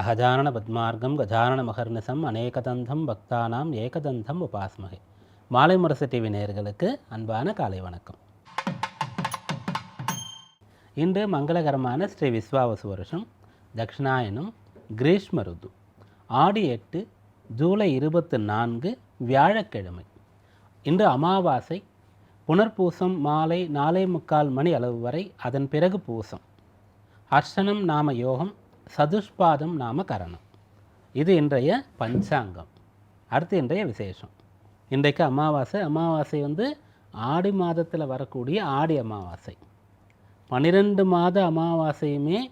அகஜானன பத்மார்க்கம் கஜானன மகர்நிசம் அநேகதந்தம் பக்தானாம் ஏகதந்தம் உபாஸ்மகை மாலை முரசு டிவி நேயர்களுக்கு அன்பான காலை வணக்கம். இன்று மங்களகரமான ஸ்ரீ விஸ்வாவசு வருஷம் தக்ஷிணாயனம் கிரீஷ்ம ருது. ஆடி எட்டு ஜூலை இருபத்து நான்கு வியாழக்கிழமை. இன்று அமாவாசை புனர்பூசம் மாலை நாலே முக்கால் மணி அளவு வரை அதன் பிறகு பூசம். ஹர்ஷனம் நாம யோகம் சதுஷ்பாதம் நாம கரணம். இது இன்றைய பஞ்சாங்கம். அடுத்து இன்றைய விசேஷம். இன்றைக்கு அமாவாசை. அமாவாசை வந்து ஆடி மாதத்தில் வரக்கூடிய ஆடி அமாவாசை. பன்னிரெண்டு மாத அமாவாசையுமே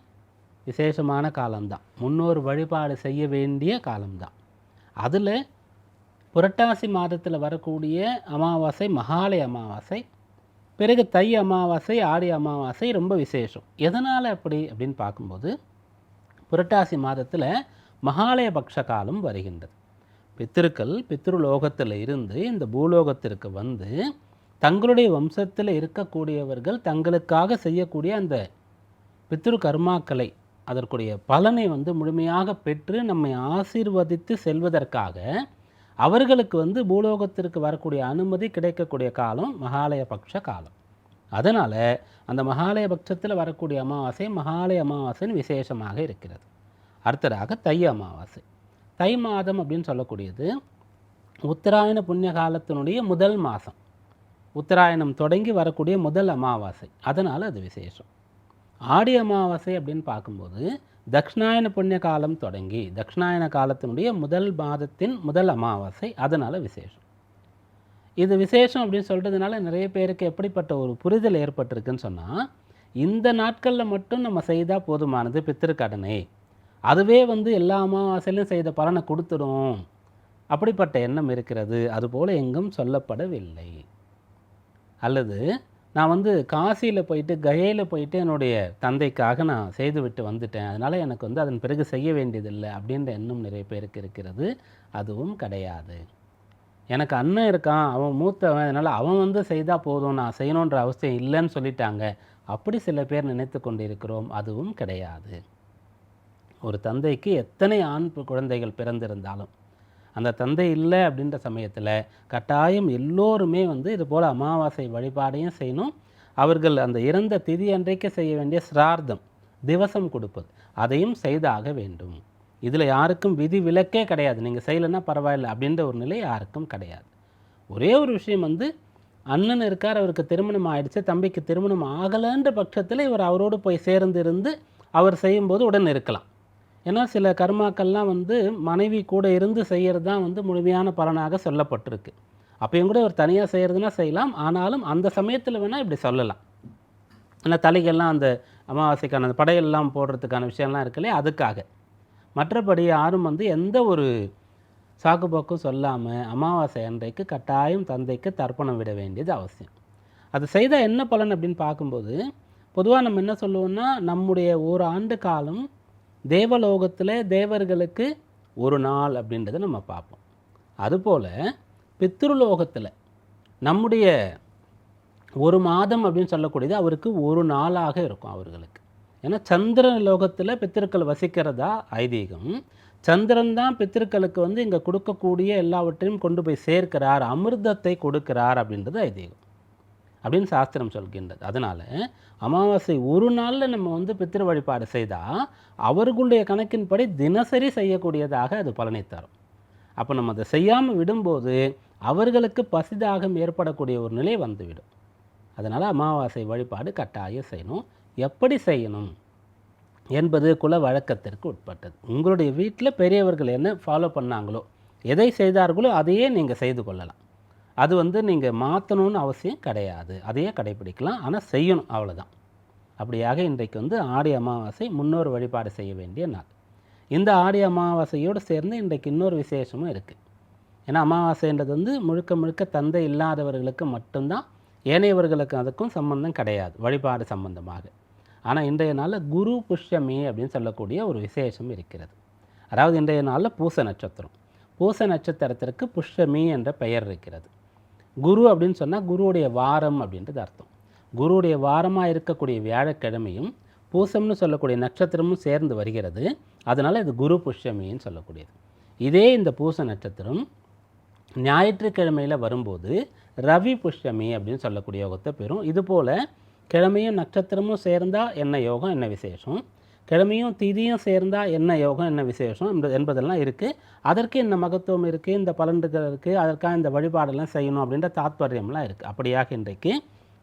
விசேஷமான காலம்தான். முன்னோர் வழிபாடு செய்ய வேண்டிய காலம்தான். அதில் புரட்டாசி மாதத்தில் வரக்கூடிய அமாவாசை மகாலய அமாவாசை பிறகு தை அமாவாசை ஆடி அமாவாசை ரொம்ப விசேஷம். எதனால் அப்படி அப்படின்னு பார்க்கும்போது புரட்டாசி மாதத்தில் மகாலய பக்ஷ காலம் வருகின்றது. பித்திருக்கள் பித்ருலோகத்தில் இருந்து இந்த பூலோகத்திற்கு வந்து தங்களுடைய வம்சத்தில் இருக்கக்கூடியவர்கள் தங்களுக்காக செய்யக்கூடிய அந்த பித்ரு கர்மாக்களை அதற்குடைய பலனை வந்து முழுமையாக பெற்று நம்மை ஆசீர்வதித்து செல்வதற்காக அவர்களுக்கு வந்து பூலோகத்திற்கு வரக்கூடிய அனுமதி கிடைக்கக்கூடிய காலம் மகாலய பக்ஷ காலம். அதனால் அந்த மகாலய பட்சத்தில் வரக்கூடிய அமாவாசை மகாலய அமாவாசைன்னு விசேஷமாக இருக்கிறது. அடுத்ததாக தை அமாவாசை. தை மாதம் அப்படின்னு சொல்லக்கூடியது உத்தராயண புண்ணிய காலத்தினுடைய முதல் மாதம். உத்தராயணம் தொடங்கி வரக்கூடிய முதல் அமாவாசை. அதனால் அது விசேஷம். ஆடி அமாவாசை அப்படின்னு பார்க்கும்போது தக்ஷணாயன புண்ணிய காலம் தொடங்கி தக்ஷணாயன காலத்தினுடைய முதல் மாதத்தின் முதல் அமாவாசை. அதனால் விசேஷம். இது விசேஷம் அப்படின்னு சொல்கிறதுனால நிறைய பேருக்கு எப்படிப்பட்ட ஒரு புரிதல் ஏற்பட்டிருக்குன்னு சொன்னால் இந்த நாட்களில் மட்டும் நம்ம செய்தால் போதுமானது பித்திருக்கடனை அதுவே வந்து எல்லா அமாவாசையிலும் செய்த பலனை கொடுத்துடும். அப்படிப்பட்ட எண்ணம் இருக்கிறது. அதுபோல் எங்கும் சொல்லப்படவில்லை. அல்லது நான் வந்து காசியில் போயிட்டு கயையில் போயிட்டு என்னுடைய தந்தைக்காக நான் செய்துவிட்டு வந்துட்டேன். அதனால் எனக்கு வந்து அதன் பிறகு செய்ய வேண்டியதில்லை அப்படின்ற எண்ணம் நிறைய பேருக்கு இருக்கிறது. அதுவும் கிடையாது. எனக்கு அண்ணன் இருக்கான் அவன் மூத்தவன் அதனால் அவன் வந்து செய்தால் போதும் நான் செய்யணுன்ற அவசியம் இல்லைன்னு சொல்லிட்டாங்க. அப்படி சில பேர் நினைத்து கொண்டிருக்கிறோம் அதுவும் கிடையாது. ஒரு தந்தைக்கு எத்தனை ஆண் குழந்தைகள் பிறந்திருந்தாலும் அந்த தந்தை இல்லை அப்படின்ற சமயத்தில் கட்டாயம் எல்லோருமே வந்து இது போல் அமாவாசை வழிபாடையும் செய்யணும். அவர்கள் அந்த இறந்த திதி அன்றைக்கு செய்ய வேண்டிய சிரார்த்தம் திவசம் கொடுப்பது அதையும் செய்தாக வேண்டும். இதில் யாருக்கும் விதி விலக்கே கிடையாது. நீங்கள் செய்யலைன்னா பரவாயில்ல அப்படின்ற ஒரு நிலை யாருக்கும் கிடையாது. ஒரே ஒரு விஷயம் வந்து அண்ணன் இருக்கார் அவருக்கு திருமணம் ஆயிடுச்சு தம்பிக்கு திருமணம் ஆகலைன்ற பட்சத்தில் இவர் அவரோடு போய் சேர்ந்து இருந்து அவர் செய்யும்போது உடன் இருக்கலாம். ஏன்னா சில கர்மாக்கள்லாம் வந்து மனைவி கூட இருந்து செய்கிறது தான் வந்து முழுமையான பலனாக சொல்லப்பட்டிருக்கு. அப்பயும் கூட இவர் தனியாக செய்கிறதுனா செய்யலாம். ஆனாலும் அந்த சமயத்தில் வேணால் இப்படி சொல்லலாம். ஏன்னா தலைகள்லாம் அந்த அமாவாசைக்கான அந்த படையெல்லாம் போடுறதுக்கான விஷயம்லாம் இருக்கு இல்லையா? அதுக்காக. மற்றபடி யாரும் வந்து எந்த ஒரு சாக்குப்போக்கும் சொல்லாமல் அமாவாசை அன்றைக்கு கட்டாயம் தந்தைக்கு தர்ப்பணம் விட வேண்டியது அவசியம். அது செய்தால் என்ன பலன் அப்படின்னு பார்க்கும்போது பொதுவாக நம்ம என்ன சொல்லுவோம்னா நம்முடைய ஒரு ஆண்டு காலம் தேவலோகத்தில் தேவர்களுக்கு ஒரு நாள் அப்படின்றத நம்ம பார்ப்போம். அதுபோல் பித்ருலோகத்தில் நம்முடைய ஒரு மாதம் அப்படின்னு சொல்லக்கூடியது அவருக்கு ஒரு நாளாக இருக்கும் அவர்களுக்கு. ஏன்னா சந்திரன் லோகத்தில் பித்திருக்கள் வசிக்கிறதா ஐதீகம். சந்திரன் தான் பித்திருக்களுக்கு வந்து இங்கே கொடுக்கக்கூடிய எல்லாவற்றையும் கொண்டு போய் சேர்க்கிறார் அமிர்தத்தை கொடுக்கிறார் அப்படின்றது ஐதீகம். அப்படின்னு சாஸ்திரம் சொல்கின்றது. அதனால் அமாவாசை ஒரு நாளில் நம்ம வந்து பித்திரு வழிபாடு செய்தால் அவர்களுடைய கணக்கின்படி தினசரி செய்யக்கூடியதாக அது பலனை தரும். அப்போ நம்ம அதை செய்யாமல் விடும்போது அவர்களுக்கு பசிதாகம் ஏற்படக்கூடிய ஒரு நிலை வந்துவிடும். அதனால் அமாவாசை வழிபாடு கட்டாயம் செய்யணும். எப்படி செய்யணும்? என்பது குல வழக்கத்திற்கு உட்பட்டது. உங்களுடைய வீட்டில் பெரியவர்கள் என்ன ஃபாலோ பண்ணாங்களோ எதை செய்தார்களோ அதையே நீங்கள் செய்து கொள்ளலாம். அது வந்து நீங்கள் மாற்றணும்னு அவசியம் கிடையாது. அதையே கடைபிடிக்கலாம். ஆனால் செய்யணும் அவ்வளோதான் அப்படியாக இன்றைக்கு வந்து ஆடி அமாவாசை முன்னோர் வழிபாடு செய்ய வேண்டிய நாள். இந்த ஆடி அமாவாசையோடு சேர்ந்து இன்றைக்கு இன்னொரு விசேஷமும் இருக்குது ஏன்னா அமாவாசைன்றது வந்து முழுக்க முழுக்க தந்தை இல்லாதவர்களுக்கு மட்டும்தான் ஏனையவர்களுக்கு அதுக்கும் சம்பந்தம் கிடையாது வழிபாடு சம்பந்தமாக. ஆனால் இன்றைய நாளில் குரு புஷ்யமே அப்படின்னு சொல்லக்கூடிய ஒரு விசேஷம் இருக்கிறது. அதாவது இன்றைய நாளில் பூச நட்சத்திரம். பூச நட்சத்திரத்திற்கு புஷ்யமி என்ற பெயர் இருக்கிறது. குரு அப்படின்னு சொன்னால் குருவுடைய வாரம் அப்படின்றது அர்த்தம். குருவுடைய வாரமாக இருக்கக்கூடிய வியாழக்கிழமையும் பூசம்னு சொல்லக்கூடிய நட்சத்திரமும் சேர்ந்து வருகிறது. அதனால் இது குரு புஷ்யமின்னு சொல்லக்கூடியது. இதே இந்த பூச நட்சத்திரம் ஞாயிற்றுக்கிழமையில் வரும்போது ரவி புஷ்யமி அப்படின்னு சொல்லக்கூடிய யோகத்தை பெறும். இதுபோல் கிழமையும் நட்சத்திரமும் சேர்ந்தால் என்ன யோகம் என்ன விசேஷம்? கிழமையும் திதியும் சேர்ந்தால் என்ன யோகம் என்ன விசேஷம்? என்பதெல்லாம் இருக்குது அதற்கு இந்த மகத்துவம் இருக்குது இந்த பலன்கள் இருக்குது அதற்காக இந்த வழிபாடெல்லாம் செய்யணும் அப்படின்ற தாத்பரியம்லாம் இருக்குது அப்படியாக இன்றைக்கு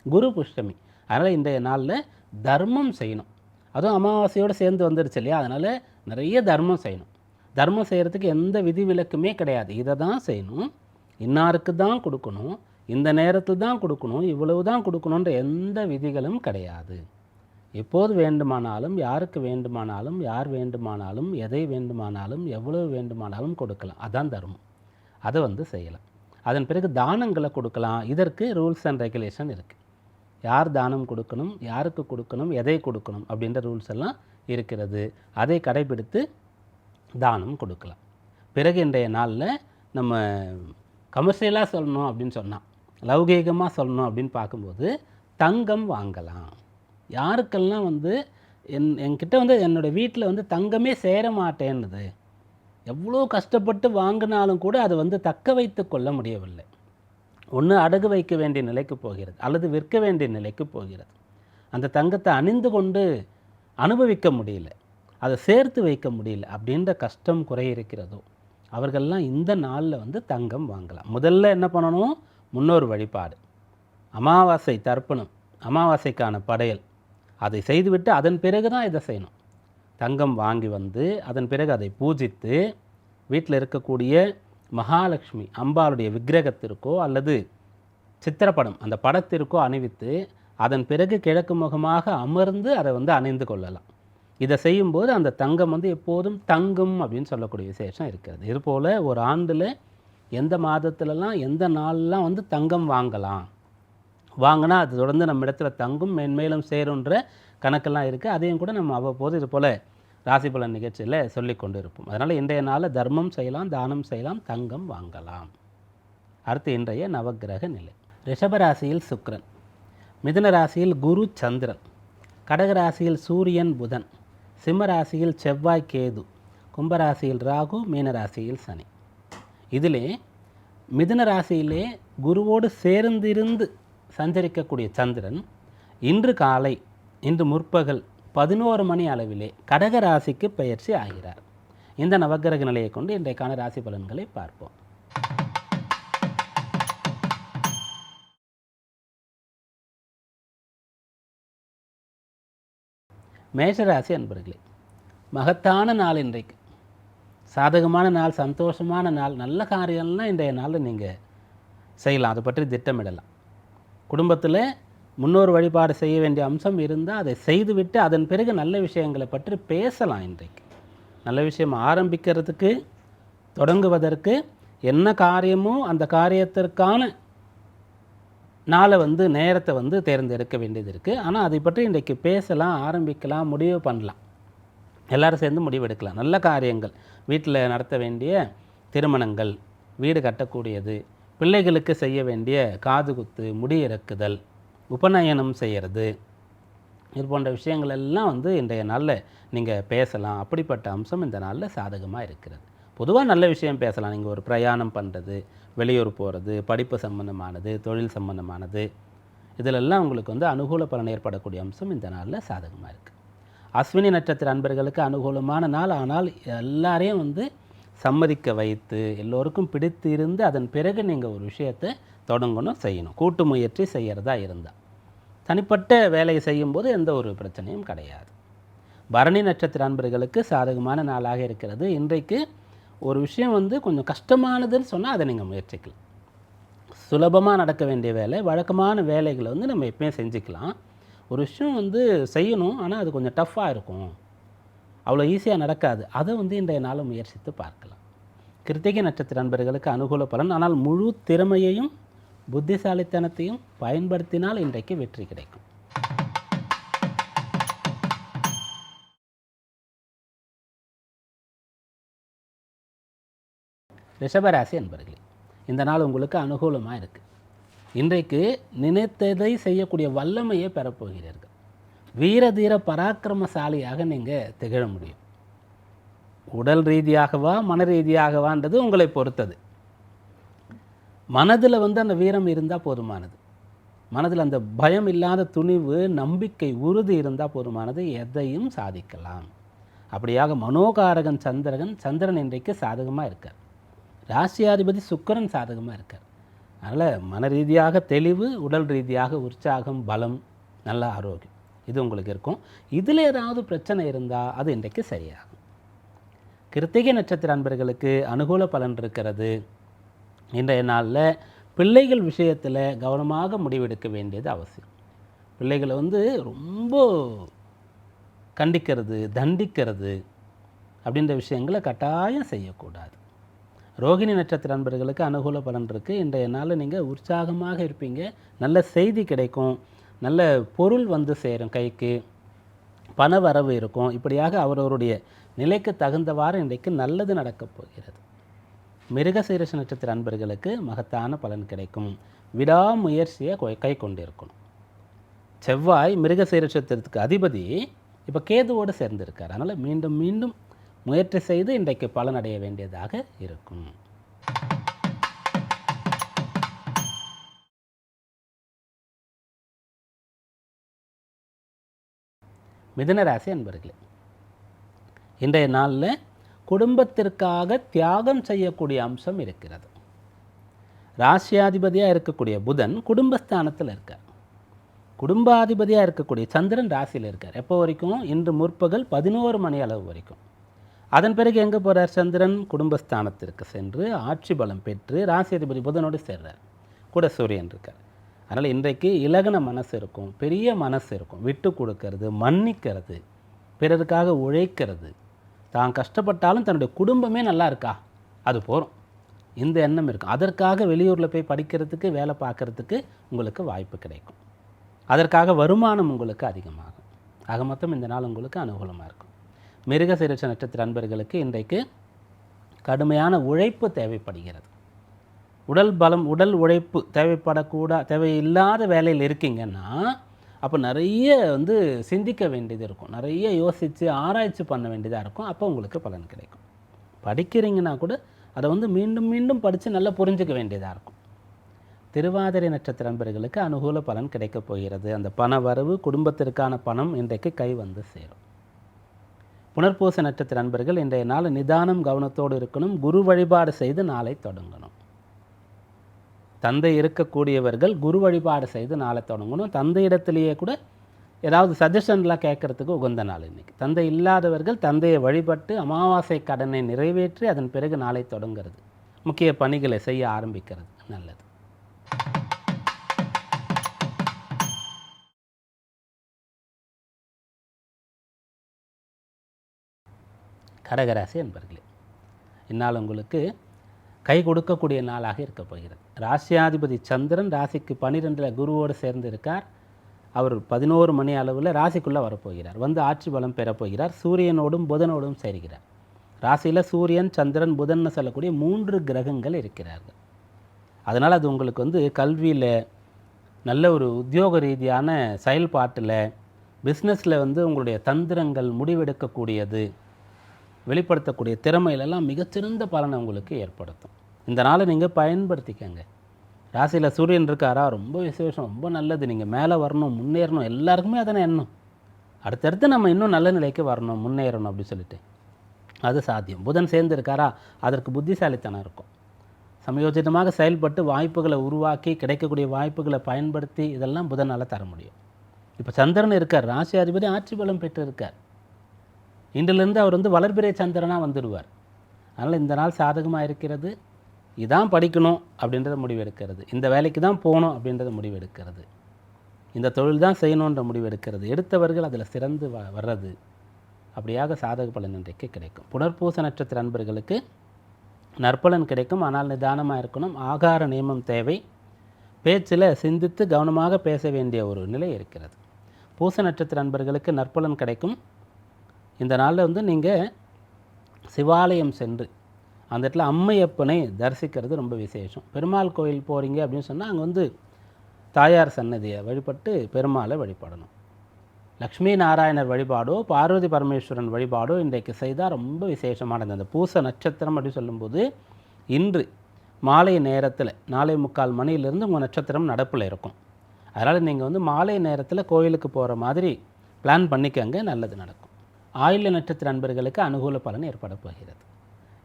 குரு புஷ்டமி. அதனால் இன்றைய நாளில் தர்மம் செய்யணும். அதுவும் அமாவாசையோடு சேர்ந்து வந்துருச்சு இல்லையா? அதனால் நிறைய தர்மம் செய்யணும். தர்மம் செய்கிறதுக்கு எந்த விதிவிலக்குமே கிடையாது. இதை தான் செய்யணும். இன்னாருக்கு தான் கொடுக்கணும். இந்த நேரத்தில் தான் கொடுக்கணும் இவ்வளவு தான் கொடுக்கணுன்ற எந்த விதிகளும் கிடையாது. எப்போது வேண்டுமானாலும் யாருக்கு வேண்டுமானாலும் யார் வேண்டுமானாலும் எதை வேண்டுமானாலும் எவ்வளவு வேண்டுமானாலும் கொடுக்கலாம். அதான் தர்மம். அதை வந்து செய்யலாம். அதன் பிறகு தானங்களை கொடுக்கலாம். இதற்கு ரூல்ஸ் அண்ட் ரெகுலேஷன் இருக்குது யார் தானம் கொடுக்கணும் யாருக்கு கொடுக்கணும் எதை கொடுக்கணும் அப்படின்ற ரூல்ஸ் எல்லாம் இருக்கிறது. அதை கடைபிடித்து தானம் கொடுக்கலாம். பிறகு இன்றைய நாளில் நம்ம கமர்ஷியலாக சொல்லணும் அப்படின்னு சொன்னால் லௌகீகமாக சொல்லணும் அப்படின்னு பார்க்கும்போது தங்கம் வாங்கலாம். யாருக்கெல்லாம் வந்து என் என்கிட்ட வந்து என்னோடய வீட்டில் வந்து தங்கமே சேர மாட்டேன்னுது. எவ்வளோ கஷ்டப்பட்டு வாங்கினாலும் கூட அதை வந்து தக்க வைத்து கொள்ள முடியவில்லை. ஒன்று அடகு வைக்க வேண்டிய நிலைக்கு போகிறது அல்லது விற்க வேண்டிய நிலைக்கு போகிறது. அந்த தங்கத்தை அணிந்து கொண்டு அனுபவிக்க முடியல அதை சேர்த்து வைக்க முடியல அப்படின்ற கஷ்டம் குறை இருக்கிறதோ அவர்கள்லாம் இந்த நாளில் வந்து தங்கம் வாங்கலாம். முதல்ல என்ன பண்ணணும்? முன்னோர் வழிபாடு. அமாவாசை தர்ப்பணம் அமாவாசைக்கான படையல். அதை செய்துவிட்டு அதன் பிறகு தான் இதை செய்யணும். தங்கம் வாங்கி வந்து அதன் பிறகு அதை பூஜித்து வீட்டில் இருக்கக்கூடிய மகாலட்சுமி அம்பாளுடைய விக்கிரகத்திற்கோ அல்லது சித்திரப்படம் அந்த படத்திற்கோ அணிவித்து அதன் பிறகு கிழக்கு முகமாக அமர்ந்து அதை வந்து அணிந்து கொள்ளலாம். இதை செய்யும்போது அந்த தங்கம் வந்து எப்போதும் தங்கும் அப்படின்னு சொல்லக்கூடிய விசேஷம் இருக்கிறது. இதுபோல் ஒரு ஆண்டில் எந்த மாதத்துலலாம் எந்த நாள்லாம் வந்து தங்கம் வாங்கலாம்? வாங்கினா அது தொடர்ந்து நம்ம இடத்துல தங்கும் மென்மேலும் சேருன்ற கணக்கெல்லாம் இருக்குது அதையும் கூட நம்ம அவ்வப்போது இது போல் ராசி பலன் நிகழ்ச்சியில் சொல்லி கொண்டு இருப்போம் அதனால் இன்றைய நாளில் தர்மம் செய்யலாம் தானம் செய்யலாம் தங்கம் வாங்கலாம். அடுத்து இன்றைய நவக்கிரக நிலை. ரிஷபராசியில் சுக்ரன் மிதுன ராசியில் குரு சந்திரன். கடகராசியில் சூரியன் புதன். சிம்மராசியில் செவ்வாய் கேது. கும்பராசியில் ராகு மீனராசியில் சனி. இதிலே மிதுன ராசியிலே குருவோடு சேர்ந்திருந்து சஞ்சரிக்கக்கூடிய சந்திரன் இன்று காலை இன்று முற்பகல் பதினோரு மணி அளவிலே கடக ராசிக்கு பயிற்சி ஆகிறார். இந்த நவக்கிரக நிலையை கொண்டு இன்றைக்கான ராசி பலன்களை பார்ப்போம். மேஷராசி அன்பர்களே மகத்தான நாள் இன்றைக்கு. சாதகமான நாள் சந்தோஷமான நாள் நல்ல காரியம்லாம் இன்றைய நாளில் நீங்கள் செய்யலாம். அதை பற்றி திட்டமிடலாம். குடும்பத்தில் முன்னோர் வழிபாடு செய்ய வேண்டிய அம்சம் இருந்தால் அதை செய்துவிட்டு அதன் பிறகு நல்ல விஷயங்களை பற்றி பேசலாம் இன்றைக்கு. நல்ல விஷயம் ஆரம்பிக்கிறதுக்கு தொடங்குவதற்கு என்ன காரியமோ அந்த காரியத்திற்கான நாளை வந்து நேரத்தை வந்து தேர்ந்தெடுக்க வேண்டியது இருக்குது ஆனால் அதை பற்றி இன்றைக்கு பேசலாம் ஆரம்பிக்கலாம் முடிவு பண்ணலாம். எல்லோரும் சேர்ந்து முடிவெடுக்கலாம். நல்ல காரியங்கள். வீட்டில் நடத்த வேண்டிய திருமணங்கள் வீடு கட்டக்கூடியது பிள்ளைகளுக்கு செய்ய வேண்டிய காது குத்து முடி இறக்குதல் உபநயனம் செய்கிறது இது போன்ற விஷயங்கள் எல்லாம் வந்து இன்றைய நாளில் நீங்கள் பேசலாம். அப்படிப்பட்ட அம்சம் இந்த நாளில் சாதகமாக இருக்கிறது. பொதுவாக நல்ல விஷயம் பேசலாம். நீங்கள் ஒரு பிரயாணம் பண்ணுறது வெளியூர் போகிறது படிப்பு சம்பந்தமானது தொழில் சம்பந்தமானது இதிலெல்லாம் உங்களுக்கு வந்து அனுகூல பலன் ஏற்படக்கூடிய அம்சம் இந்த நாளில் சாதகமாக இருக்குது அஸ்வினி நட்சத்திர அன்பர்களுக்கு அனுகூலமான நாள். ஆனால் எல்லாரையும் வந்து சம்மதிக்க வைத்து எல்லோருக்கும் பிடித்து இருந்து அதன் பிறகு நீங்கள் ஒரு விஷயத்தை தொடங்கணும் செய்யணும். கூட்டு முயற்சி செய்கிறதா இருந்தால் தனிப்பட்ட வேலையை செய்யும்போது எந்த ஒரு பிரச்சனையும் கிடையாது. பரணி நட்சத்திர அன்பர்களுக்கு சாதகமான நாளாக இருக்கிறது. இன்றைக்கு ஒரு விஷயம் வந்து கொஞ்சம் கஷ்டமானதுன்னு சொன்னால் அதை நீங்கள் முயற்சிக்கலாம். சுலபமாக நடக்க வேண்டிய வேலை வழக்கமான வேலைகளை வந்து நம்ம எப்பயும் செஞ்சுக்கலாம். ஒரு விஷயம் வந்து செய்யணும் ஆனால் அது கொஞ்சம் டஃப்பாக இருக்கும். அவ்வளோ ஈஸியாக நடக்காது. அதை வந்து இன்றைய நாளும் முயற்சித்து பார்க்கலாம். கிருத்திகை நட்சத்திர நண்பர்களுக்கு அனுகூல பலன். ஆனால் முழு திறமையையும் புத்திசாலித்தனத்தையும் பயன்படுத்தினால் இன்றைக்கு வெற்றி கிடைக்கும். ரிஷபராசி என்பர்களே இந்த நாள் உங்களுக்கு அனுகூலமாக இருக்குது இன்றைக்கு நினைத்ததை செய்யக்கூடிய வல்லமையை பெறப்போகிறீர்கள். வீர தீர பராக்கிரமசாலியாக நீங்கள் திகழ முடியும். உடல் ரீதியாகவா மன ரீதியாகவான்றது உங்களை பொறுத்தது. மனதில் வந்து அந்த வீரம் இருந்தால் போதுமானது. மனதில் அந்த பயம் இல்லாத துணிவு நம்பிக்கை உறுதி இருந்தால் போதுமானது எதையும் சாதிக்கலாம். அப்படியாக மனோகாரகன் சந்திரகன் சந்திரன் இன்றைக்கு சாதகமாக இருக்கார். ராசியாதிபதி சுக்கிரன் சாதகமாக இருக்கார். அதனால் மன ரீதியாக தெளிவு உடல் ரீதியாக உற்சாகம் பலம் நல்ல ஆரோக்கியம். இது உங்களுக்கு இருக்கும். இதில் ஏதாவது பிரச்சனை இருந்தால் அது இன்றைக்கு சரியாகும். கிருத்திகை நட்சத்திர அன்பர்களுக்கு அனுகூல பலன் இருக்கிறது. இன்றைய நாளில் பிள்ளைகள் விஷயத்தில் கவனமாக முடிவெடுக்க வேண்டியது அவசியம். பிள்ளைகளை வந்து ரொம்ப கண்டிக்கிறது தண்டிக்கிறது அப்படின்ற விஷயங்களை கட்டாயம் செய்யக்கூடாது. ரோகிணி நட்சத்திர அன்பர்களுக்கு அனுகூல பலன் இருக்குது இன்றைய நாளில் நீங்கள் உற்சாகமாக இருப்பீங்க. நல்ல செய்தி கிடைக்கும். நல்ல பொருள் வந்து சேரும் கைக்கு. பண வரவு இருக்கும். இப்படியாக அவரவருடைய நிலைக்கு தகுந்தவாறு இன்றைக்கு நல்லது நடக்கப் போகிறது. மிருகசீரச நட்சத்திர அன்பர்களுக்கு மகத்தான பலன் கிடைக்கும். விடாமுயற்சியை கை கொண்டிருக்கணும். செவ்வாய் மிருகசீரசத்திற்கு அதிபதி. இப்போ கேதுவோடு சேர்ந்திருக்கார். அதனால் மீண்டும் மீண்டும் முயற்சி செய்து இன்றைக்கு பலனடைய வேண்டியதாக இருக்கும். மிதனராசி அன்பர்களே இன்றைய நாளில் குடும்பத்திற்காக தியாகம் செய்யக்கூடிய அம்சம் இருக்கிறது. ராசியாதிபதியாக இருக்கக்கூடிய புதன் குடும்பஸ்தானத்தில் இருக்கார். குடும்பாதிபதியாக இருக்கக்கூடிய சந்திரன் ராசியில் இருக்கார். எப்போ வரைக்கும்? இன்று முற்பகல் பதினோரு மணி அளவு வரைக்கும். அதன் பிறகு எங்கே போகிறார் சந்திரன்? குடும்பஸ்தானத்திற்கு சென்று ஆட்சி பலம் பெற்று ராசியாதிபதி புதனோடு சேர்றார். கூட சூரியன் இருக்கார். அதனால் இன்றைக்கு இலகன மனசு இருக்கும் பெரிய மனசு இருக்கும். விட்டு கொடுக்கறது மன்னிக்கிறது பிறருக்காக உழைக்கிறது. தான் கஷ்டப்பட்டாலும் தன்னுடைய குடும்பமே நல்லா இருக்கா? அது போகிறோம் இந்த எண்ணம் இருக்கும். அதற்காக வெளியூரில் போய் படிக்கிறதுக்கு வேலை பார்க்குறதுக்கு உங்களுக்கு வாய்ப்பு கிடைக்கும். அதற்காக வருமானம் உங்களுக்கு அதிகமாகும். ஆக மொத்தம் இந்த நாள் உங்களுக்கு அனுகூலமாக இருக்கும். மிருக சிறுச்ச நட்சத்திர அன்பர்களுக்கு இன்றைக்கு கடுமையான உழைப்பு தேவைப்படுகிறது. உடல் பலம் உடல் உழைப்பு தேவைப்படக்கூடா தேவையில்லாத வேலையில் இருக்கீங்கன்னா அப்போ நிறைய வந்து சிந்திக்க வேண்டியது இருக்கும். நிறைய யோசித்து ஆராய்ச்சி பண்ண வேண்டியதாக இருக்கும். அப்போ உங்களுக்கு பலன் கிடைக்கும். படிக்கிறீங்கன்னா கூட அதை வந்து மீண்டும் மீண்டும் படித்து நல்லா புரிஞ்சுக்க வேண்டியதாக இருக்கும். திருவாதிரை நட்சத்திர நண்பர்களுக்கு அனுகூல பலன் கிடைக்கப் போகிறது. அந்த பண வரவு குடும்பத்திற்கான பணம் இன்றைக்கு கை வந்து சேரும். புனர்பூச நட்சத்திர நண்பர்கள் இன்றைய நாள் நிதானம் கவனத்தோடு இருக்கணும். குரு வழிபாடு செய்து நாளை தொடங்கணும். தந்தை இருக்கக்கூடியவர்கள் குரு வழிபாடு செய்து நாளை தொடங்கணும். தந்தை இடத்துலையே கூட ஏதாவது சஜஷன்லாம் கேட்கறதுக்கு உகந்த நாள் இன்னைக்கு. தந்தை இல்லாதவர்கள் தந்தையை வழிபட்டு அமாவாசை கடனை நிறைவேற்றி அதன் பிறகு நாளை தொடங்கிறது. முக்கிய பணிகளை செய்ய ஆரம்பிக்கிறது. நல்லது. கடகராசி என்பர்களே இந்நாள் உங்களுக்கு கை கொடுக்கக்கூடிய நாளாக இருக்கப் போகிறது. ராசியாதிபதி சந்திரன் ராசிக்கு பன்னிரெண்டில் குருவோடு சேர்ந்து இருக்கார் அவர் பதினோரு மணி அளவில் ராசிக்குள்ளே வரப்போகிறார். வந்து ஆட்சி பலம் பெறப்போகிறார் சூரியனோடும் புதனோடும் சேர்கிறார். ராசியில் சூரியன் சந்திரன் புதன்னு சொல்லக்கூடிய மூன்று கிரகங்கள் இருக்கிறார்கள். அதனால் அது உங்களுக்கு வந்து கல்வியில் நல்ல ஒரு உத்தியோக ரீதியான செயல்பாட்டில் பிஸ்னஸில் வந்து உங்களுடைய தந்திரங்கள் முடிவெடுக்கக்கூடியது. வெளிப்படுத்தக்கூடிய திறமையிலெல்லாம் மிகச்சிறந்த பலனை உங்களுக்கு ஏற்படுத்தும். இந்த நாளை நீங்கள் பயன்படுத்திக்கங்க. ராசியில் சூரியன் இருக்காரா? ரொம்ப விசேஷம் ரொம்ப நல்லது. நீங்கள் மேலே வரணும் முன்னேறணும் எல்லாருக்குமே அதனை எண்ணம். அடுத்தடுத்து நம்ம இன்னும் நல்ல நிலைக்கு வரணும் முன்னேறணும் அப்படின்னு சொல்லிட்டு. அது சாத்தியம். புதன் சேர்ந்து இருக்காரா அதற்கு புத்திசாலித்தனம் இருக்கும். சமயோஜிதமாக செயல்பட்டு வாய்ப்புகளை உருவாக்கி கிடைக்கக்கூடிய வாய்ப்புகளை பயன்படுத்தி இதெல்லாம் புதனால் தர முடியும். இப்போ சந்திரன் இருக்கார். ராசி அதிபதி ஆட்சி பலம் பெற்று இருக்கார் இன்றிலிருந்து அவர் வந்து வளர்பிறை சந்திரனாக வந்துடுவார். அதனால் இந்த நாள் சாதகமாக இருக்கிறது. இதான் படிக்கணும் அப்படின்றத முடிவெடுக்கிறது. இந்த வேலைக்கு தான் போகணும் அப்படின்றத முடிவெடுக்கிறது. இந்த தொழில் தான் செய்யணுன்ற முடிவெடுக்கிறது. எடுத்தவர்கள் அதில் சிறந்து வ வர்றது. அப்படியாக சாதக பலன் இன்றைக்கு கிடைக்கும். புனர்பூச நட்சத்திர நண்பர்களுக்கு நற்பலன் கிடைக்கும். ஆனால் நிதானமாக இருக்கணும். ஆகார நியமம் தேவை. பேச்சில் சிந்தித்து கவனமாக பேச வேண்டிய ஒரு நிலை இருக்கிறது. பூச நட்சத்திர நண்பர்களுக்கு நற்பலன் கிடைக்கும். இந்த நாளில் வந்து நீங்கள் சிவாலயம் சென்று அந்த இடத்துல அம்மையப்பனை தரிசிக்கிறது ரொம்ப விசேஷம். பெருமாள் கோயில் போகிறீங்க அப்படின்னு சொன்னால் அங்கே வந்து தாயார் சன்னதியை வழிபட்டு பெருமாளை வழிபடணும். லக்ஷ்மி நாராயணர் வழிபாடோ பார்வதி பரமேஸ்வரன் வழிபாடோ இன்றைக்கு செய்தால் ரொம்ப விசேஷமானது. அந்த பூச நட்சத்திரம் அப்படின்னு சொல்லும்போது இன்று மாலை நேரத்தில் நாளை முக்கால் மணியிலிருந்து உங்கள் நட்சத்திரம் நடப்பில் இருக்கும். அதனால் நீங்கள் வந்து மாலை நேரத்தில் கோயிலுக்கு போகிற மாதிரி பிளான் பண்ணிக்கங்க நல்லது நடக்கும். ஆயுள நட்சத்திர நண்பர்களுக்கு அனுகூல பலன் ஏற்பட போகிறது.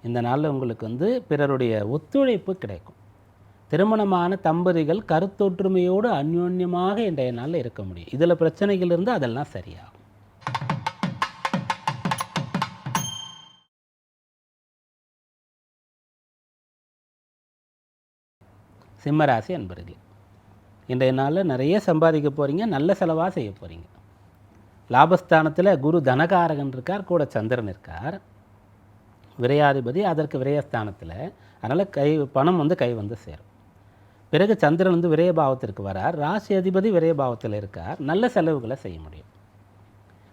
இந்த நாளில் உங்களுக்கு வந்து பிறருடைய ஒத்துழைப்பு கிடைக்கும். திருமணமான தம்பதிகள் கருத்தொற்றுமையோடு அந்யோன்யமாக இன்றைய நாளில் இருக்க முடியும். இதில் பிரச்சனைகள் இருந்தால் அதெல்லாம் சரியாகும். சிம்மராசி அன்பர்களே இன்றைய நாளில் நிறைய சம்பாதிக்க போகிறீங்க நல்ல செலவாக செய்ய போகிறீங்க லாபஸ்தானத்தில் குரு தனகாரகன் இருக்கார் கூட சந்திரன் இருக்கார். விரையாதிபதி அதற்கு விரயஸ்தானத்தில். அதனால் கை பணம் வந்து கை வந்து சேரும். பிறகு சந்திரன் வந்து விரயபாவத்திற்கு வரார். ராசி அதிபதி விரயபாவத்தில் இருக்கார். நல்ல செலவுகளை செய்ய முடியும்.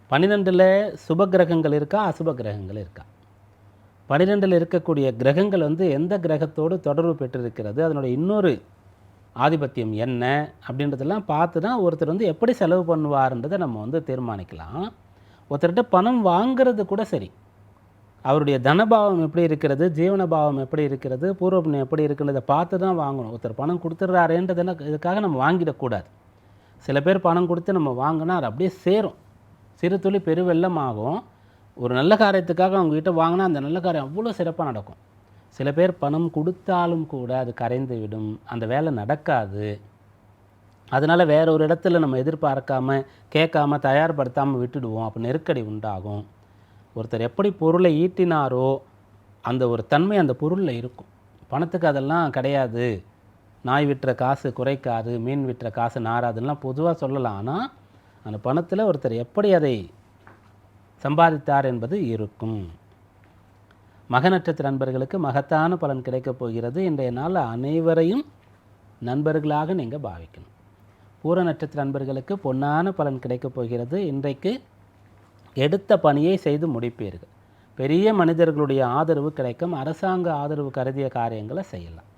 பன்னிரெண்டில் சுப கிரகங்கள் இருக்கா அசுப கிரகங்கள் இருக்கா? பன்னிரெண்டில் இருக்கக்கூடிய கிரகங்கள் வந்து எந்த கிரகத்தோடு தொடர்பு பெற்றிருக்கிறது? அதனுடைய இன்னொரு ஆதிபத்தியம் என்ன அப்படின்றதெல்லாம் பார்த்து தான் ஒருத்தர் வந்து எப்படி செலவு பண்ணுவார்ன்றதை நம்ம வந்து தீர்மானிக்கலாம். ஒருத்தர்கிட்ட பணம் வாங்கிறது கூட சரி. அவருடைய தனபாவம் எப்படி இருக்கிறது ஜீவனபாவம் எப்படி இருக்கிறது பூர்வபுண்ணியம் எப்படி இருக்குன்றதை பார்த்து தான் வாங்கணும். ஒருத்தர் பணம் கொடுத்துட்றாருன்றதுனா இதுக்காக நம்ம வாங்கிடக்கூடாது. சில பேர் பணம் கொடுத்து நம்ம வாங்கினா அது அப்படியே சேரும். சிறு துளி பெருவெள்ளம் ஆகும். ஒரு நல்ல காரியத்துக்காக அவங்ககிட்ட வாங்கினா அந்த நல்ல காரியம் அவ்வளோ சிறப்பாக நடக்கும். சில பேர் பணம் கொடுத்தாலும் கூட அது கரைந்து விடும் அந்த வேலை நடக்காது. அதனால் வேற ஒரு இடத்துல நம்ம எதிர்பார்க்காம கேட்காம தயார்படுத்தாமல் விட்டுடுவோம். அப்போ நெருக்கடி உண்டாகும். ஒருத்தர் எப்படி பொருளை ஈட்டினாரோ அந்த ஒரு தன்மை அந்த பொருளில் இருக்கும். பணத்துக்கு அதெல்லாம் கிடையாது. நாய் விட்டுற காசு குறைக்காது மீன் விட்டுற காசு நாராதுலாம் பொதுவாக சொல்லலாம். ஆனால் அந்த பணத்தில் ஒருத்தர் எப்படி அதை சம்பாதித்தார் என்பது இருக்கும். மக நட்சத்திர நண்பர்களுக்கு மகத்தான பலன் கிடைக்கப் போகிறது. இன்றைய நாள் அனைவரையும் நண்பர்களாக நீங்கள் பாவிக்கணும். பூர நட்சத்திர நண்பர்களுக்கு பொன்னான பலன் கிடைக்கப் போகிறது. இன்றைக்கு எடுத்த பணியை செய்து முடிப்பீர்கள். பெரிய மனிதர்களுடைய ஆதரவு கிடைக்கும். அரசாங்க ஆதரவு கருதிய காரியங்களை செய்யலாம்.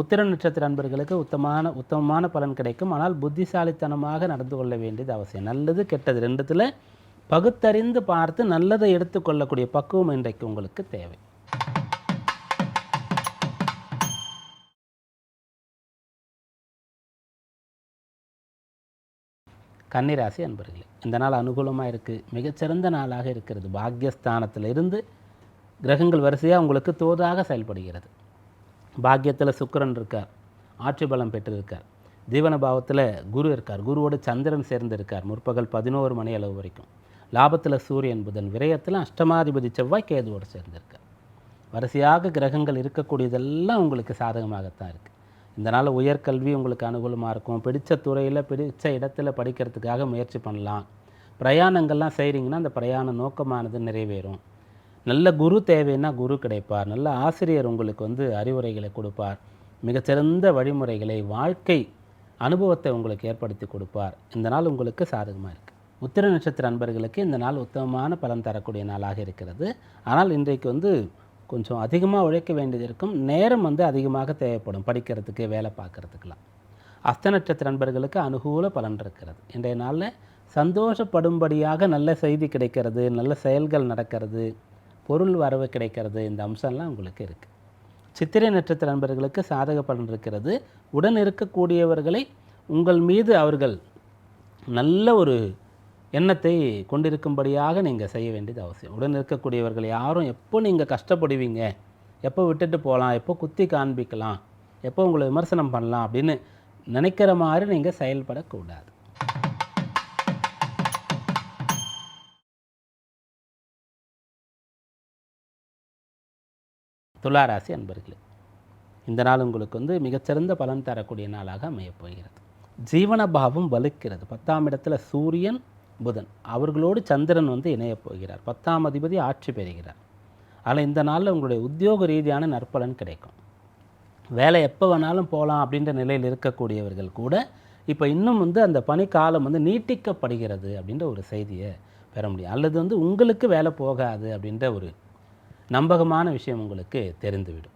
உத்திர நட்சத்திர நண்பர்களுக்கு உத்தமான உத்தமமான பலன் கிடைக்கும். ஆனால் புத்திசாலித்தனமாக நடந்து கொள்ள வேண்டியது அவசியம். நல்லது கெட்டது ரெண்டுத்தில் பகுத்தறிந்து பார்த்து நல்லதை எடுத்துக்கொள்ளக்கூடிய பக்குவம் இன்றைக்கு உங்களுக்கு தேவை. கன்னிராசி அன்பர்களே இந்த நாள் அனுகூலமாக இருக்குது மிகச்சிறந்த நாளாக இருக்கிறது. பாக்யஸ்தானத்தில் இருந்து கிரகங்கள் வரிசையாக உங்களுக்கு தோதாக செயல்படுகிறது. பாக்யத்தில் சுக்கரன் இருக்கார் ஆட்சி பலம் பெற்றிருக்கார். தீவன பாவத்தில் குரு இருக்கார். குருவோடு சந்திரன் சேர்ந்திருக்கார். முற்பகல் பதினோரு மணி அளவு வரைக்கும். லாபத்தில் சூரியன் புதன் விரயத்தில் அஷ்டமாதிபதி செவ்வாய் கேதுவோடு சேர்ந்திருக்கு வரிசையாக கிரகங்கள் இருக்கக்கூடியதெல்லாம் உங்களுக்கு சாதகமாகத்தான் இருக்குது இந்த நாள் உயர்கல்வி உங்களுக்கு அனுகூலமாக இருக்கும். பிடித்த துறையில் பிடித்த இடத்துல படிக்கிறதுக்காக முயற்சி பண்ணலாம். பிரயாணங்கள்லாம் செய்கிறீங்கன்னா அந்த பிரயாண நோக்கமானது நிறைவேறும். நல்ல குரு தேவைன்னா குரு கிடைப்பார். நல்ல ஆசிரியர் உங்களுக்கு வந்து அறிவுரைகளை கொடுப்பார். மிகச்சிறந்த வழிமுறைகளை வாழ்க்கை அனுபவத்தை உங்களுக்கு ஏற்படுத்தி கொடுப்பார். இந்த நாள் உங்களுக்கு சாதகமாக இருக்குது உத்திர நட்சத்திர அன்பர்களுக்கு இந்த நாள் உத்தமமான பலன் தரக்கூடிய நாளாக இருக்கிறது. ஆனால் இன்றைக்கு வந்து கொஞ்சம் அதிகமாக உழைக்க வேண்டியது இருக்கும். நேரம் வந்து அதிகமாக தேவைப்படும். படிக்கிறதுக்கு வேலை பார்க்குறதுக்கெலாம் அஸ்த நட்சத்திர நண்பர்களுக்கு அனுகூல பலன் இருக்கிறது. இன்றைய நாளில் சந்தோஷப்படும்படியாக நல்ல செய்தி கிடைக்கிறது நல்ல செயல்கள் நடக்கிறது பொருள் வரவு கிடைக்கிறது இந்த அம்சம்லாம் உங்களுக்கு இருக்குது சித்திரை நட்சத்திர நண்பர்களுக்கு சாதக பலன் இருக்கிறது. உடன் இருக்கக்கூடியவர்களை உங்கள் மீது அவர்கள் நல்ல ஒரு எண்ணத்தை கொண்டிருக்கும்படியாக நீங்கள் செய்ய வேண்டியது அவசியம். உடன் இருக்கக்கூடியவர்கள் யாரும் எப்போ நீங்கள் கஷ்டப்படுவீங்க எப்போ விட்டுட்டு போகலாம் எப்போ குத்தி காண்பிக்கலாம் எப்போ உங்களை விமர்சனம் பண்ணலாம் அப்படின்னு நினைக்கிற மாதிரி நீங்கள் செயல்படக்கூடாது. துளாராசி அன்பர்களே இந்த நாள் உங்களுக்கு வந்து மிகச்சிறந்த பலன் தரக்கூடிய நாளாக அமையப் போகிறது. ஜீவன பாவம் வலுக்கிறது. பத்தாம் இடத்துல சூரியன் புதன். அவர்களோடு சந்திரன் வந்து இணையப் போகிறார். பத்தாம் அதிபதி ஆட்சி பெறுகிறார். ஆனால் இந்த நாளில் உங்களுடைய உத்தியோக ரீதியான நற்பலன் கிடைக்கும். வேலை எப்போ வேணாலும் போகலாம் அப்படின்ற நிலையில் இருக்கக்கூடியவர்கள் கூட இப்போ இன்னும் வந்து அந்த பணிக்காலம் வந்து நீட்டிக்கப்படுகிறது அப்படின்ற ஒரு செய்தியை பெற முடியும். அல்லது வந்து உங்களுக்கு வேலை போகாது அப்படின்ற ஒரு நம்பகமான விஷயம் உங்களுக்கு தெரிந்துவிடும்.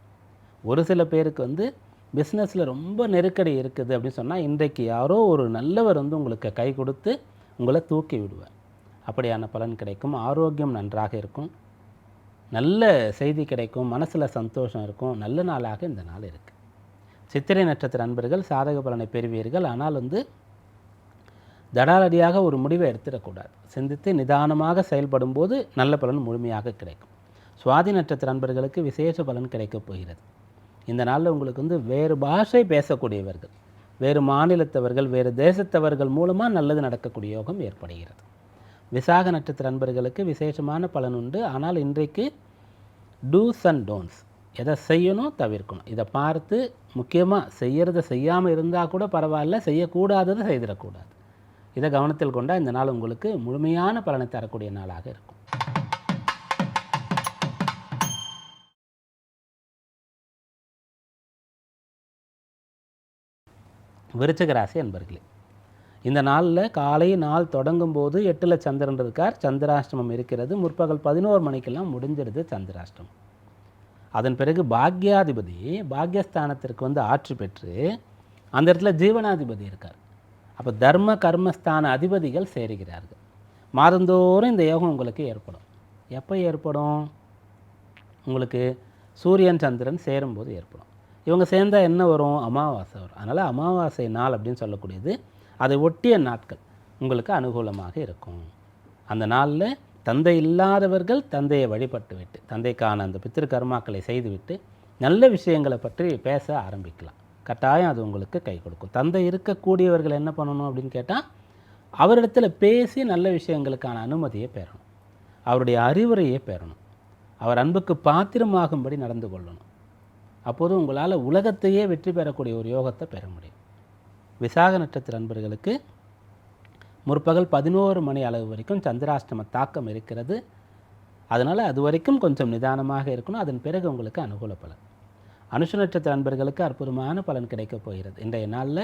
ஒரு சில பேருக்கு வந்து பிஸ்னஸில் ரொம்ப நெருக்கடி இருக்குது அப்படின்னு சொன்னால் இன்றைக்கு யாரோ ஒரு நல்லவர் வந்து உங்களுக்கு கை கொடுத்து உங்களை தூக்கி விடுவார் அப்படியான பலன் கிடைக்கும். ஆரோக்கியம் நன்றாக இருக்கும். நல்ல செய்தி கிடைக்கும். மனசில் சந்தோஷம் இருக்கும். நல்ல நாளாக இந்த நாள் இருக்குது சித்திரை நட்சத்திர அன்பர்கள் சாதக பலனை பெறுவீர்கள். ஆனால் வந்து தடாலடியாக ஒரு முடிவை எடுத்துடக்கூடாது. சிந்தித்து நிதானமாக செயல்படும் போது நல்ல பலன் முழுமையாக கிடைக்கும். சுவாதி நட்சத்திர அன்பர்களுக்கு விசேஷ பலன் கிடைக்கப் போகிறது. இந்த நாளில் உங்களுக்கு வந்து வேறு பாஷை பேசக்கூடியவர்கள். வேறு மாநிலத்தவர்கள் வேறு தேசத்தவர்கள் மூலமாக நல்லது நடக்கக்கூடிய யோகம் ஏற்படுகிறது. விசாக நட்சத்திர அன்பர்களுக்கு விசேஷமான பலன் உண்டு. ஆனால் இன்றைக்கு டூஸ் அண்ட் டோன்ஸ் எதை செய்யணும் தவிர்க்கணும். இதை பார்த்து முக்கியமாக செய்கிறத செய்யாமல் இருந்தால் கூட பரவாயில்ல செய்யக்கூடாததை செய்திடக்கூடாது. இதை கவனத்தில் கொண்டால் இந்த நாள் உங்களுக்கு முழுமையான பலனை தரக்கூடிய நாளாக இருக்கும். விருச்சிக ராசி அன்பர்களே இந்த நாளில் காலை நாள் தொடங்கும் போது எட்டில் சந்திரன் இருக்கார். சந்திராஷ்டமம் இருக்கிறது. முற்பகல் பதினோரு மணிக்கெல்லாம் முடிஞ்சிடுது சந்திராஷ்டமம். அதன் பிறகு பாக்யாதிபதி பாக்யஸ்தானத்திற்கு வந்து ஆட்சி பெற்று அந்த இடத்துல ஜீவனாதிபதி இருக்கார். அப்போ தர்ம கர்மஸ்தான அதிபதிகள் சேருகிறார்கள். மாதந்தோறும் இந்த யோகம் உங்களுக்கு ஏற்படும். எப்போ ஏற்படும்? உங்களுக்கு சூரியன் சந்திரன் சேரும்போது ஏற்படும். இவங்க சேர்ந்தால் என்ன வரும்? அமாவாசை வரும். அதனால் அமாவாசை நாள் அப்படின்னு சொல்லக்கூடியது அதை ஒட்டிய நாட்கள் உங்களுக்கு அனுகூலமாக இருக்கும். அந்த நாளில் தந்தை இல்லாதவர்கள் தந்தையை வழிபட்டு விட்டு தந்தைக்கான அந்த பித்திரு கர்மாக்களை செய்துவிட்டு நல்ல விஷயங்களை பற்றி பேச ஆரம்பிக்கலாம். கட்டாயம் அது உங்களுக்கு கை கொடுக்கும். தந்தை இருக்கக்கூடியவர்கள் என்ன பண்ணணும் அப்படின்னு கேட்டால் அவரிடத்தில் பேசி நல்ல விஷயங்களுக்கான அனுமதியை பெறணும். அவருடைய அறிவுரையை பெறணும். அவர் அன்புக்கு பாத்திரமாகும்படி நடந்து கொள்ளணும். அப்போது உங்களால் உலகத்தையே வெற்றி பெறக்கூடிய ஒரு யோகத்தை பெற முடியும். விசாக நட்சத்திர நண்பர்களுக்கு முற்பகல் பதினோரு மணி அளவு வரைக்கும் சந்திராஷ்டம தாக்கம் இருக்கிறது. அதனால் அது வரைக்கும் கொஞ்சம் நிதானமாக இருக்கணும். அதன் பிறகு உங்களுக்கு அனுகூல பலன். அனுஷ நட்சத்திர நண்பர்களுக்கு அற்புதமான பலன் கிடைக்கப் போகிறது. இன்றைய நாளில்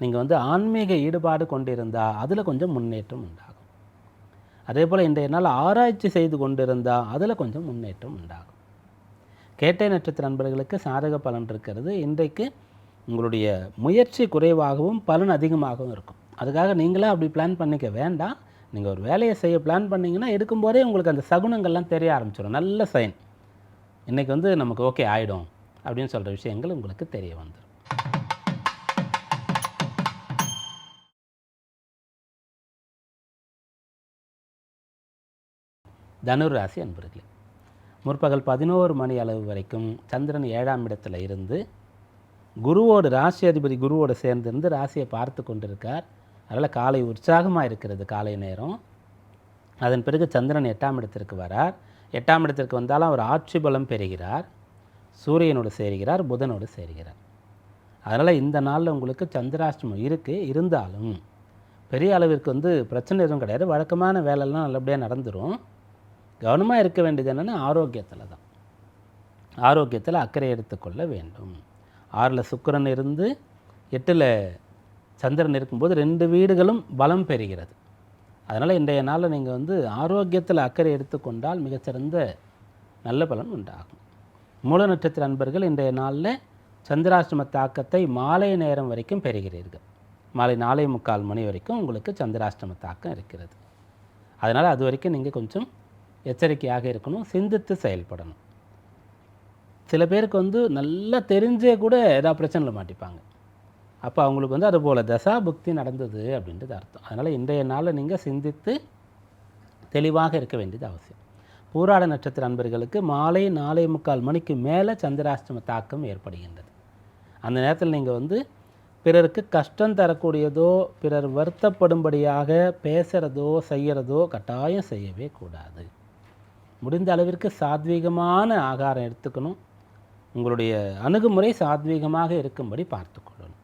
நீங்கள் வந்து ஆன்மீக ஈடுபாடு கொண்டிருந்தால் அதில் கொஞ்சம் முன்னேற்றம் உண்டாகும். அதே போல் இன்றைய நாள் ஆராய்ச்சி செய்து கொண்டிருந்தால் அதில் கொஞ்சம் முன்னேற்றம் உண்டாகும். கேட்டை நட்சத்திர நண்பர்களுக்கு சாதக பலன் இருக்கிறது. இன்றைக்கு உங்களுடைய முயற்சி குறைவாகவும் பலன் அதிகமாகவும் இருக்கும். அதுக்காக நீங்களே அப்படி பிளான் பண்ணிக்க வேண்டாம். நீங்கள் ஒரு வேலையை செய்ய பிளான் பண்ணிங்கன்னா எடுக்கும்போதே உங்களுக்கு அந்த சகுனங்கள்லாம் தெரிய ஆரம்பிச்சிடும் நல்ல சைன் இன்றைக்கி வந்து நமக்கு ஓகே ஆகிடும் அப்படின்னு சொல்கிற விஷயங்கள் உங்களுக்கு தெரிய வந்துடும் தனுர் ராசி அன்பர்களே முற்பகல் பதினோரு மணி அளவு வரைக்கும் சந்திரன் ஏழாம் இடத்துல இருந்து குருவோடு ராசி அதிபதி குருவோடு சேர்ந்திருந்து ராசியை பார்த்து கொண்டிருக்கார். அதனால் காலை உற்சாகமாக இருக்கிறது காலை நேரம். அதன் பிறகு சந்திரன் எட்டாம் இடத்திற்கு வரார். எட்டாம் இடத்திற்கு வந்தாலும் அவர் ஆட்சி பலம் பெறுகிறார். சூரியனோடு சேருகிறார் புதனோடு சேருகிறார். அதனால் இந்த நாளில் உங்களுக்கு சந்திராஷ்டமம் இருக்குது இருந்தாலும் பெரிய அளவிற்கு வந்து பிரச்சனை எதுவும் கிடையாது. வழக்கமான வேலைலாம் நல்லபடியாக நடந்துடும் கவனமாக இருக்க வேண்டியது என்னென்னா ஆரோக்கியத்தில் தான். ஆரோக்கியத்தில் அக்கறை எடுத்துக்கொள்ள வேண்டும். ஆறில் சுக்கரன் இருந்து எட்டில் சந்திரன் இருக்கும்போது ரெண்டு வீடுகளும் பலம் பெறுகிறது. அதனால் இன்றைய நாளில் நீங்கள் வந்து ஆரோக்கியத்தில் அக்கறை எடுத்துக்கொண்டால் மிகச்சிறந்த நல்ல பலன் உண்டாகும். மூல நட்சத்திர அன்பர்கள் இன்றைய நாளில் சந்திராஷ்டம தாக்கத்தை மாலை நேரம் வரைக்கும் பெறுகிறீர்கள். மாலை நாலே முக்கால் மணி வரைக்கும் உங்களுக்கு சந்திராஷ்டம தாக்கம் இருக்கிறது. அதனால் அது வரைக்கும் நீங்கள் கொஞ்சம் எச்சரிக்கையாக இருக்கணும் சிந்தித்து செயல்படணும். சில பேருக்கு வந்து நல்லா தெரிஞ்சே கூட ஏதாவது பிரச்சனையில் மாட்டிப்பாங்க. அப்போ அவங்களுக்கு வந்து அதுபோல் தசா புக்தி நடந்தது அப்படின்றது அர்த்தம். அதனால் இன்றைய நாளில் நீங்கள் சிந்தித்து தெளிவாக இருக்க வேண்டியது அவசியம். பூராட நட்சத்திர அன்பர்களுக்கு மாலை நாலே முக்கால் மணிக்கு மேலே சந்திராஷ்டம தாக்கம் ஏற்படுகின்றது. அந்த நேரத்தில் நீங்கள் வந்து பிறருக்கு கஷ்டம் தரக்கூடியதோ பிறர் வருத்தப்படும்படியாக பேசுகிறதோ செய்கிறதோ கட்டாயம் செய்யவே கூடாது. முடிந்த அளவிற்கு சாத்வீகமான ஆகாரம் எடுத்துக்கணும். உங்களுடைய அணுகுமுறை சாத்வீகமாக இருக்கும்படி பார்த்துக்கொள்ளணும்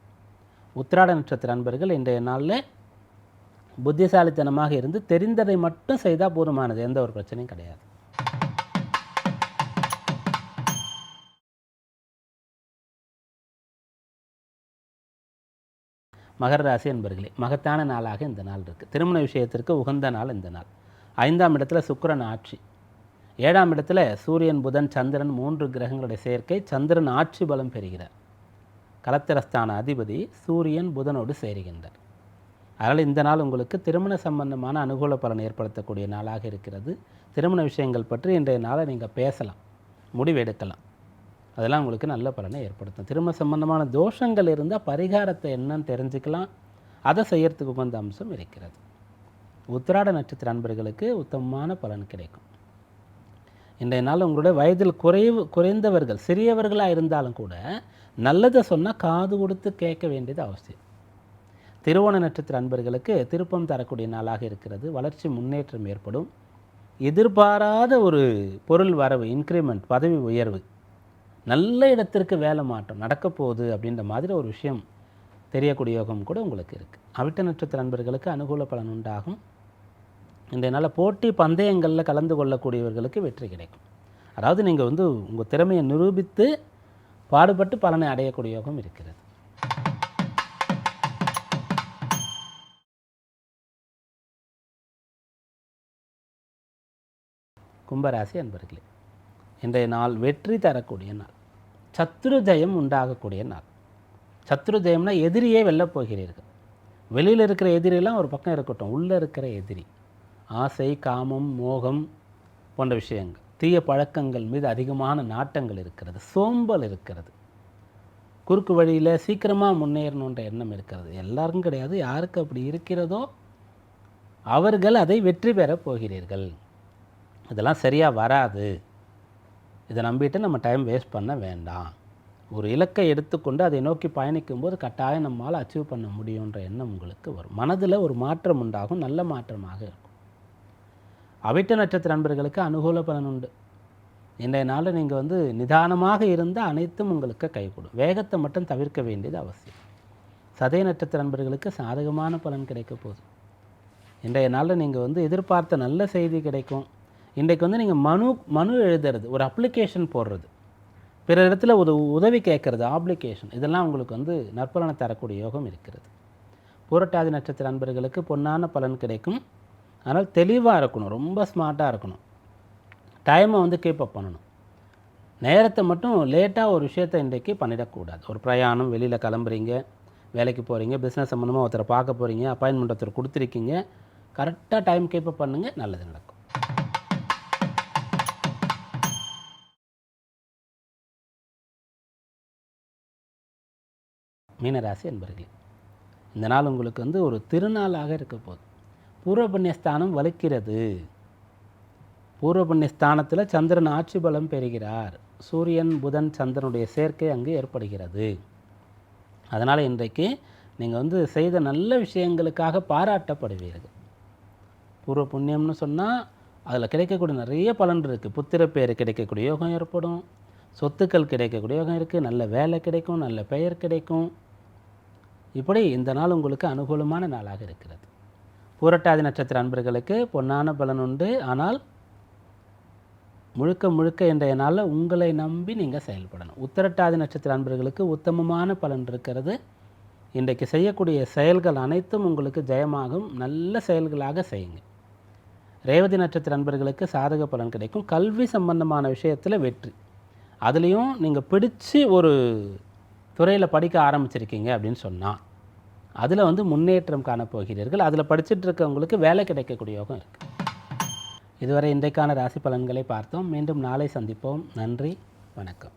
உத்திராட நட்சத்திர அன்பர்கள் இன்றைய நாளில் புத்திசாலித்தனமாக இருந்து தெரிந்ததை மட்டும் செய்தால் போதுமானது எந்த ஒரு பிரச்சனையும் கிடையாது. மகர ராசி என்பர்களே மகத்தான நாளாக இந்த நாள் இருக்குது திருமண விஷயத்திற்கு உகந்த நாள் இந்த நாள். ஐந்தாம் இடத்துல சுக்கரன் ஆட்சி. ஏழாம் இடத்துல சூரியன் புதன் சந்திரன் மூன்று கிரகங்களுடைய சேர்க்கை சந்திரன் ஆட்சி பலம் பெறுகிறார். கலத்திரஸ்தான அதிபதி சூரியன் புதனோடு சேருகின்றார். அதனால் இந்த நாள் உங்களுக்கு திருமண சம்பந்தமான அனுகூல பலன் ஏற்படுத்தக்கூடிய நாளாக இருக்கிறது. திருமண விஷயங்கள் பற்றி இன்றைய நாளை நீங்கள் பேசலாம் முடிவெடுக்கலாம். அதெல்லாம் உங்களுக்கு நல்ல பலனை ஏற்படுத்தும். திருமண சம்பந்தமான தோஷங்கள் இருந்தால் பரிகாரத்தை என்னன்னு தெரிஞ்சுக்கலாம். அதை செய்யறதுக்கு உகந்த அம்சம் இருக்கிறது. உத்திராட நட்சத்திர அன்பர்களுக்கு உத்தமமான பலன் கிடைக்கும். இன்றைய நாள் உங்களுடைய வயதில் குறைவு குறைந்தவர்கள் சிறியவர்களாக இருந்தாலும் கூட நல்லதை சொன்னால் காது கொடுத்து கேட்க வேண்டியது அவசியம். திருவோண நட்சத்திர அன்பர்களுக்கு திருப்பம் தரக்கூடிய நாளாக இருக்கிறது. வளர்ச்சி முன்னேற்றம் ஏற்படும். எதிர்பாராத ஒரு பொருள் வரவு இன்க்ரிமெண்ட் பதவி உயர்வு நல்ல இடத்திற்கு வேலை மாற்றம் நடக்கப்போகுது அப்படின்ற மாதிரி ஒரு விஷயம் தெரியக்கூடிய யோகம் கூட உங்களுக்கு இருக்குது அவிட்ட நட்சத்திர அன்பர்களுக்கு அனுகூல பலன் உண்டாகும். இதனால் போட்டி பந்தயங்களில் கலந்து கொள்ளக்கூடியவர்களுக்கு வெற்றி கிடைக்கும். அதாவது நீங்கள் வந்து உங்கள் திறமையை நிரூபித்து பாடுபட்டு பலனை அடையக்கூடிய யோகம் இருக்கிறது. கும்பராசி அன்பர்களே இன்றைய நாள் வெற்றி தரக்கூடிய நாள். சத்ரு ஜெயம் உண்டாகக்கூடிய நாள். சத்ரு ஜெயம்னா எதிரியே வெல்லப் போகிறீர்கள். வெளியில் இருக்கிற எதிரியெல்லாம் ஒரு பக்கம் இருக்கட்டும் உள்ளே இருக்கிற எதிரி. ஆசை காமம் மோகம் போன்ற விஷயங்கள். தீய பழக்கங்கள் மீது அதிகமான நாட்டங்கள் இருக்கிறது சோம்பல் இருக்கிறது. குறுக்கு வழியில் சீக்கிரமாக முன்னேறணுன்ற எண்ணம் இருக்கிறது. எல்லாருக்கும் கிடையாது யாருக்கு அப்படி இருக்கிறதோ அவர்கள் அதை வெற்றி பெறப் போகிறீர்கள். இதெல்லாம் சரியாக வராது. இதை நம்பிட்டு நம்ம டைம் வேஸ்ட் பண்ண வேண்டாம். ஒரு இலக்கை எடுத்துக்கொண்டு அதை நோக்கி பயணிக்கும்போது கட்டாயம் நம்மால் அச்சீவ் பண்ண முடியுன்ற எண்ணம் உங்களுக்கு வரும். மனதில் ஒரு மாற்றம் உண்டாகும் நல்ல மாற்றமாக இருக்கும். அவிட்ட நட்சத்திர நண்பர்களுக்கு அனுகூல பலன் உண்டு. இன்றைய நாளில் நீங்கள் வந்து நிதானமாக இருந்தால் அனைத்தும் உங்களுக்கு கைகூடும். வேகத்தை மட்டும் தவிர்க்க வேண்டியது அவசியம். சதய நட்சத்திர நண்பர்களுக்கு சாதகமான பலன் கிடைக்க போகுது இன்றைய நாளில் நீங்கள் வந்து எதிர்பார்த்த நல்ல செய்தி கிடைக்கும். இன்றைக்கு வந்து நீங்கள் மனு மனு எழுதுறது ஒரு அப்ளிகேஷன் போடுறது பிற இடத்துல ஒரு உதவி கேட்குறது ஆப்ளிகேஷன் இதெல்லாம் உங்களுக்கு வந்து நற்பலனை தரக்கூடிய யோகம் இருக்கிறது. பூரட்டாதி நட்சத்திர நண்பர்களுக்கு பொன்னான பலன் கிடைக்கும். அதனால் தெளிவாக இருக்கணும் ரொம்ப ஸ்மார்ட்டாக இருக்கணும். டைமை வந்து கீப் அப் பண்ணணும். நேரத்தை மட்டும் லேட்டாக ஒரு விஷயத்த இன்றைக்கு பண்ணிடக்கூடாது. ஒரு பிரயாணம் வெளியில் கிளம்புறீங்க வேலைக்கு போகிறீங்க பிஸ்னஸ் சம்மந்தமாக ஒருத்தரை பார்க்க போகிறீங்க அப்பாயின்மெண்ட் ஒருத்தர் கொடுத்துருக்கீங்க கரெக்டாக டைம் கீப்பப் பண்ணுங்கள் நல்லது நடக்கும். மீனராசி என்பர்களே இந்த நாள் உங்களுக்கு வந்து ஒரு திருநாளாக இருக்க போகுது. பூர்வ வலுக்கிறது. பூர்வ சந்திரன் ஆட்சி பலம் பெறுகிறார். சூரியன் புதன் சந்திரனுடைய சேர்க்கை அங்கு ஏற்படுகிறது. அதனால் இன்றைக்கு நீங்கள் வந்து செய்த நல்ல விஷயங்களுக்காக பாராட்டப்படுவீர்கள். பூர்வ புண்ணியம்னு சொன்னால் அதில் கிடைக்கக்கூடிய நிறைய பலன் இருக்குது புத்திர பேர் கிடைக்கக்கூடிய யோகம் ஏற்படும். சொத்துக்கள் கிடைக்கக்கூடிய யோகம் இருக்குது நல்ல வேலை கிடைக்கும் நல்ல பெயர் கிடைக்கும். இப்படி இந்த நாள் உங்களுக்கு அனுகூலமான நாளாக இருக்கிறது. பூரட்டாதி நட்சத்திர அன்பர்களுக்கு பொன்னான பலன் உண்டு. ஆனால் முழுக்க முழுக்க இன்றைய நாளில் உங்களை நம்பி நீங்கள் செயல்படணும். உத்தரட்டாதி நட்சத்திர அன்பர்களுக்கு உத்தமமான பலன் இருக்கிறது. இன்றைக்கு செய்யக்கூடிய செயல்கள் அனைத்தும் உங்களுக்கு ஜெயமாகும். நல்ல செயல்களாக செய்யுங்க. ரேவதி நட்சத்திர அன்பர்களுக்கு சாதக பலன் கிடைக்கும். கல்வி சம்பந்தமான விஷயத்தில் வெற்றி. அதுலேயும் நீங்கள் பிடிச்சு ஒரு துறையில் படிக்க ஆரம்பிச்சிருக்கீங்க அப்படின்னு சொன்னால் அதில் வந்து முன்னேற்றம் காணப்போகிறீர்கள் அதில் படிச்சுட்டு இருக்கவங்களுக்கு வேலை கிடைக்கக்கூடிய யோகம் இருக்குது இதுவரை இன்றைக்கான ராசி பலன்களை பார்த்தோம். மீண்டும் நாளை சந்திப்போம். நன்றி. வணக்கம்.